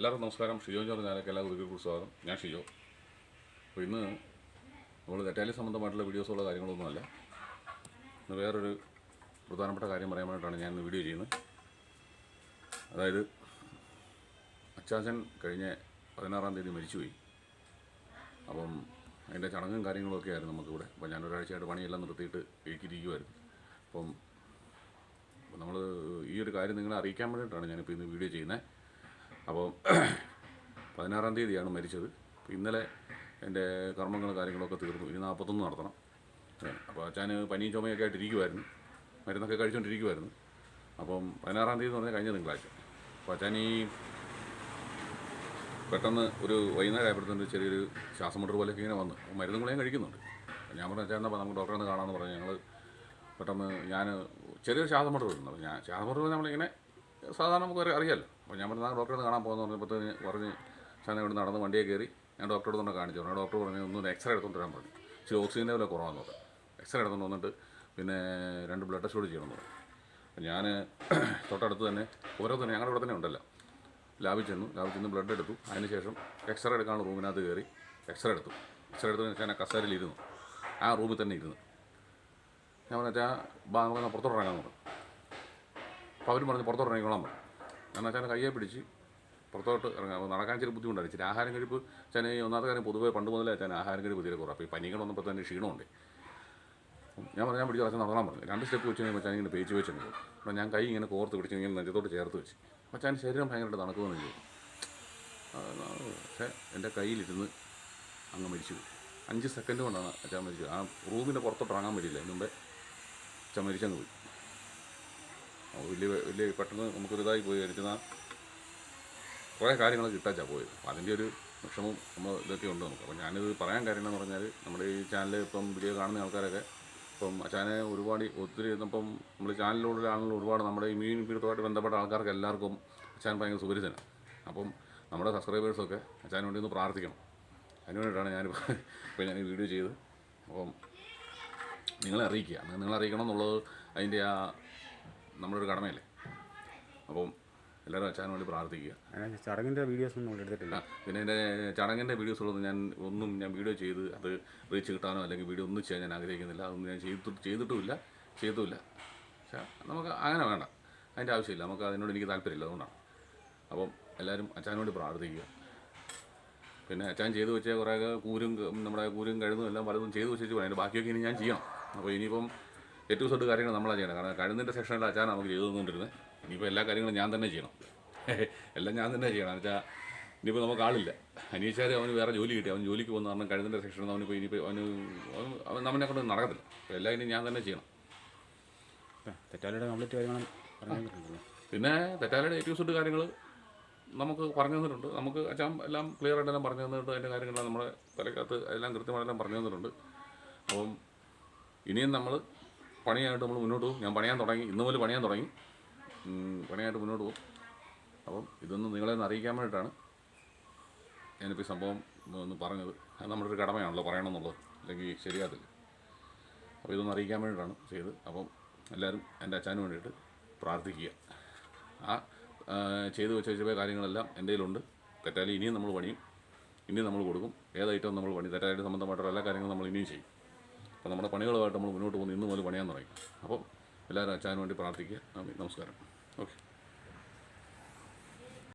എല്ലാവർക്കും നമസ്കാരം. ഷിജോ ജോർജ് ഞാനൊക്കെ എല്ലാ കുറിക്കും സ്വാഗതം. ഞാൻ ഷിജോ. അപ്പോൾ ഇന്ന് നമ്മൾ തെറ്റാലി സംബന്ധമായിട്ടുള്ള വീഡിയോസുള്ള കാര്യങ്ങളൊന്നുമല്ല. ഇന്ന് വേറൊരു പ്രധാനപ്പെട്ട കാര്യം പറയാൻ വേണ്ടിയിട്ടാണ് ഞാൻ ഇന്ന് വീഡിയോ ചെയ്യുന്നത്. അതായത് അച്ചാച്ചൻ കഴിഞ്ഞ പതിനാറാം തീയതി മരിച്ചുപോയി. അപ്പം അതിന്റെ ചടങ്ങും കാര്യങ്ങളൊക്കെ ആയിരുന്നു നമുക്കിവിടെ. അപ്പോൾ ഞാൻ ഒരാഴ്ചയായിട്ട് പണിയെല്ലാം നിർത്തിയിട്ട് ഇരിക്കുമായിരുന്നു അപ്പം നമ്മൾ ഈ ഒരു കാര്യം നിങ്ങളെ അറിയിക്കാൻ വേണ്ടിയിട്ടാണ് ഞാനിപ്പോൾ ഇന്ന് വീഡിയോ ചെയ്യുന്നത്. അപ്പോൾ പതിനാറാം തീയതിയാണ് മരിച്ചത്. ഇന്നലെ എന്റെ കർമ്മങ്ങളും കാര്യങ്ങളൊക്കെ തീർന്നു. ഇനി നാൽപ്പത്തൊന്ന് നടത്തണം. അപ്പോൾ അച്ഛന് പനിയും ചുമയൊക്കെ ആയിട്ട് ഇരിക്കുമായിരുന്നു മരുന്നൊക്കെ കഴിച്ചുകൊണ്ടിരിക്കുമായിരുന്നു അപ്പം പതിനാറാം തീയതി എന്ന് പറഞ്ഞാൽ കഴിഞ്ഞ തിങ്കളാഴ്ച. അപ്പോൾ അച്ഛൻ ഈ പെട്ടെന്ന് ഒരു വൈകുന്നേരം ആയപ്പോഴത്തേന് ചെറിയൊരു ശ്വാസം മുട്ടർ പോലെയൊക്കെ ഇങ്ങനെ വന്നു. അപ്പോൾ മരുന്നും കൂടെ കഴിക്കുന്നുണ്ട്. ഞാൻ പറഞ്ഞു അച്ഛൻ നമുക്ക് ഡോക്ടറെ ഒന്ന് കാണാമെന്ന് പറഞ്ഞു. ഞങ്ങൾ പെട്ടെന്ന് ഞാൻ ചെറിയൊരു ശ്വാസം മുട്ടർ വരുന്നുണ്ട് ഞാൻ ശ്വാസം മുട്ടർ നമ്മളിങ്ങനെ സാധാരണ നമുക്ക് അറിയാം അറിയാമല്ലോ അപ്പോൾ ഞാൻ പറഞ്ഞാൽ ഡോക്ടറെ കാണാൻ പോകുന്ന പറഞ്ഞപ്പോഴത്തേന് പറഞ്ഞ് ഞാൻ ഇവിടെ നടന്ന് വണ്ടിയെ കയറി ഞാൻ ഡോക്ടറെ തന്നെ കാണിച്ചു പറഞ്ഞു ഡോക്ടർ പറഞ്ഞു ഒന്ന് എക്സ്റേ എടുത്തുകൊണ്ട് വരാൻ പറഞ്ഞു. ഇച്ചിരി ഓക്സിജൻ വില കുറവാന്ന് പറഞ്ഞു. എക്സ്റേ എടുത്തുകൊണ്ട് വന്നിട്ട് പിന്നെ രണ്ട് ബ്ലഡ് ടെസ്റ്റ് കൂടി ചെയ്യണമെന്ന് പറഞ്ഞു. ഞാൻ തൊട്ടടുത്ത് തന്നെ ഓരോ തന്നെ ഞങ്ങളുടെ ഇവിടെ തന്നെ ഉണ്ടല്ലോ. ലാബിൽ ചെന്നു. ലാബിൽ ചെന്ന് ബ്ലഡ് എടുത്തു. അതിനുശേഷം എക്സ്റേ എടുക്കാനുള്ള റൂമിനകത്ത് കയറി എക്സ്റേ എടുത്തു. എക്സ്റേ എടുത്തു ഞാൻ കസേരയിൽ ഇരുന്നു. ആ റൂമിൽ തന്നെ ഇരുന്നു. ഞാൻ പറഞ്ഞാൽ ബാങ്ക് നമുക്ക് പുറത്തോട്ട് പറഞ്ഞു. അപ്പോൾ അവരും പറഞ്ഞു പുറത്തോട്ട് ഇറങ്ങിക്കോളാൻ പറഞ്ഞു. ഞാൻ വെച്ചാൽ കയ്യെ പിടിച്ച് പുറത്തോട്ട് ഇറങ്ങാം. നടക്കാൻ ചെറിയ ബുദ്ധിമുട്ടാണ്. ഇച്ചിരി ആഹാരം കഴിപ്പ് വെച്ചാൽ ഒന്നാമത്തെ കാര്യം പൊതുവേ പണ്ട് മുതലേ വെച്ചാൽ ആഹാരം കഴിപ്പ് തീരെ കുറവ്. അപ്പോൾ ഈ പനികൾ വന്നപ്പോൾ തന്നെ ക്ഷീണമുണ്ട്. ഞാൻ പറഞ്ഞു ഞാൻ പിടിച്ച് അച്ഛൻ നടക്കാൻ പറഞ്ഞു. രണ്ട് സ്റ്റെപ്പ് വെച്ച് കഴിഞ്ഞാൽ അച്ഛൻ ഇങ്ങനെ പേച്ച് വെച്ചു അപ്പോൾ ഞാൻ കൈ ഇങ്ങനെ കോർത്ത് പിടിച്ച് ഇങ്ങനെ നെഞ്ചത്തോട്ട് ചേർത്ത് വെച്ച്. അച്ഛൻ ശരീരം ഭയങ്കരമായിട്ട് നടക്കുമെന്ന് ചെയ്തു പക്ഷേ എന്റെ കയ്യിലിരുന്ന് അങ്ങ് മരിച്ചു. അഞ്ച് സെക്കൻഡ് കൊണ്ടാണ് അച്ഛൻ മരിച്ചത്. ആ റൂമിന്റെ പുറത്തോട്ട് ഇറങ്ങാൻ പറ്റില്ല അതിന് മുമ്പേ അച്ഛൻ മരിച്ചങ്ങ് പോയി. വലിയ വലിയ പെട്ടെന്ന് നമുക്കൊരിതായി പോയി. എനിക്കുന്ന കുറേ കാര്യങ്ങൾ കിട്ടാച്ചാ പോയത്. അതിന്റെ ഒരു വിഷമം നമ്മൾ ഇതൊക്കെ ഉണ്ട് നമുക്ക്. അപ്പോൾ ഞാനിത് പറയാൻ കാര്യം എന്ന് പറഞ്ഞാൽ നമ്മുടെ ഈ ചാനൽ ഇപ്പം വീഡിയോ കാണുന്ന ആൾക്കാരൊക്കെ ഇപ്പം അച്ഛനെ ഒരുപാട് ഒത്തിരി ഇപ്പം നമ്മൾ ചാനലിലൂടെ ആളുകൾ ഒരുപാട് നമ്മുടെ ഈ മീൻ പിടുത്തമായിട്ട് ബന്ധപ്പെട്ട ആൾക്കാർക്ക് എല്ലാവർക്കും അച്ഛൻ ഭയങ്കര സുപരിതനാണ് അപ്പം നമ്മുടെ സബ്സ്ക്രൈബേഴ്സൊക്കെ അച്ഛന് വേണ്ടി ഒന്ന് പ്രാർത്ഥിക്കണം. അതിന് വേണ്ടിയിട്ടാണ് ഞാനിപ്പോൾ ഇപ്പോൾ ഞാൻ ഈ വീഡിയോ ചെയ്ത് അപ്പം നിങ്ങളെ അറിയിക്കുക. നിങ്ങൾ അറിയിക്കണം എന്നുള്ളത് അതിന്റെ ആ നമ്മുടെ ഒരു കടമയല്ലേ? അപ്പം എല്ലാവരും അച്ഛനും വേണ്ടി പ്രാർത്ഥിക്കുക. ചടങ്ങിന്റെ വീഡിയോസ് ഒന്നും എടുത്തിട്ടില്ല. പിന്നെ എന്റെ ചടങ്ങിന്റെ വീഡിയോസ് ഉള്ളത് ഞാൻ ഒന്നും ഞാൻ വീഡിയോ ചെയ്ത് അത് റീച്ച് കിട്ടാനോ അല്ലെങ്കിൽ വീഡിയോ ഒന്നും ചെയ്യാൻ ഞാൻ ആഗ്രഹിക്കുന്നില്ല. അതൊന്നും ഞാൻ ചെയ്തിട്ട് ചെയ്തിട്ടുമില്ല ചെയ്തുമില്ല. പക്ഷേ നമുക്ക് അങ്ങനെ വേണ്ട. അതിന്റെ ആവശ്യമില്ല. നമുക്ക് അതിനോട് എനിക്ക് താല്പര്യമില്ല. അതുകൊണ്ടാണ്. അപ്പം എല്ലാവരും അച്ഛനോട് പ്രാർത്ഥിക്കുക. പിന്നെ അച്ഛൻ ചെയ്തു വെച്ച കുറേ കൂരും നമ്മുടെ കൂരും കഴുതും എല്ലാം പലതും ചെയ്തു വെച്ചിട്ട് അതിന്റെ ബാക്കിയൊക്കെ ഇനി ഞാൻ ചെയ്യണം. അപ്പോൾ ഇനിയിപ്പം ഏറ്റവും തൊട്ട് കാര്യങ്ങൾ നമ്മളാണ് ചെയ്യണം. കാരണം കഴുതിന്റെ സെക്ഷനിൽ അച്ഛൻ നമുക്ക് ചെയ്തു തന്നുകൊണ്ടിരുന്നത് ഇനിയിപ്പോൾ എല്ലാ കാര്യങ്ങളും ഞാൻ തന്നെ ചെയ്യണം. എല്ലാം ഞാൻ തന്നെ ചെയ്യണം. എന്ന് വെച്ചാൽ ഇനിയിപ്പോൾ നമുക്ക് ആളില്ല. അനീച്ചാർ അവന് വേറെ ജോലി കിട്ടി. അവൻ ജോലിക്ക് പോകുന്ന കാരണം കഴുതിന്റെ സെക്ഷനിൽ അവനിപ്പോൾ ഇനിയിപ്പോൾ അവന് അവൻ നമ്മളെ കൊണ്ട് നടക്കത്തില്ല. അപ്പോൾ എല്ലാം ഇനി ഞാൻ തന്നെ ചെയ്യണം. തെറ്റാലയുടെ കംപ്ലീറ്റ് തന്നിട്ടുണ്ടല്ലോ പിന്നെ തെറ്റാലയുടെ ഏറ്റവും തൊട്ട് കാര്യങ്ങൾ നമുക്ക് പറഞ്ഞു തന്നിട്ടുണ്ട്. നമുക്ക് അച്ഛൻ എല്ലാം ക്ലിയർ ആയിട്ട് എല്ലാം പറഞ്ഞു തന്നിട്ട് അതിന്റെ കാര്യങ്ങളെല്ലാം നമ്മുടെ തലക്കകത്ത് എല്ലാം കൃത്യമായിട്ടെല്ലാം പറഞ്ഞു തന്നിട്ടുണ്ട്. അപ്പം ഇനിയും നമ്മൾ പണിയായിട്ട് നമ്മൾ മുന്നോട്ട് പോകും. ഞാൻ പണിയാൻ തുടങ്ങി. ഇന്ന് മുതൽ പണിയാൻ തുടങ്ങി. പണിയായിട്ട് മുന്നോട്ട് പോകും. അപ്പം ഇതൊന്നും നിങ്ങളെ ഒന്ന് അറിയിക്കാൻ വേണ്ടിയിട്ടാണ് ഞാനിപ്പോൾ ഈ സംഭവം ഒന്ന് പറഞ്ഞത്. അത് നമ്മുടെ ഒരു കടമയാണല്ലോ പറയണമെന്നുള്ളത്. അല്ലെങ്കിൽ ശരിയാകത്തില്ല. അപ്പോൾ ഇതൊന്ന് അറിയിക്കാൻ വേണ്ടിയിട്ടാണ് ചെയ്ത് അപ്പം എല്ലാവരും എന്റെ അച്ഛന് വേണ്ടിയിട്ട് പ്രാർത്ഥിക്കുക. ആ ചെയ്ത് വെച്ച ചെറിയ കാര്യങ്ങളെല്ലാം എന്റെ കയ്യിലുണ്ട്. തെറ്റാലി ഇനിയും നമ്മൾ പണിയും. ഇനിയും നമ്മൾ കൊടുക്കും. ഏത് ഐറ്റം നമ്മൾ പണി. തെറ്റാലിയുടെ സംബന്ധമായിട്ടുള്ള എല്ലാ കാര്യങ്ങളും നമ്മൾ ഇനിയും ചെയ്യും. അപ്പോൾ നമ്മുടെ പണികളുമായിട്ട് നമ്മൾ മുന്നോട്ട് പോകുന്നു. ഇന്നും മുതൽ പണിയാൻ തുടങ്ങി. അപ്പം എല്ലാവരും അച്ഛന് വേണ്ടി പ്രാർത്ഥിക്കുക. നമസ്കാരം. ഓക്കെ.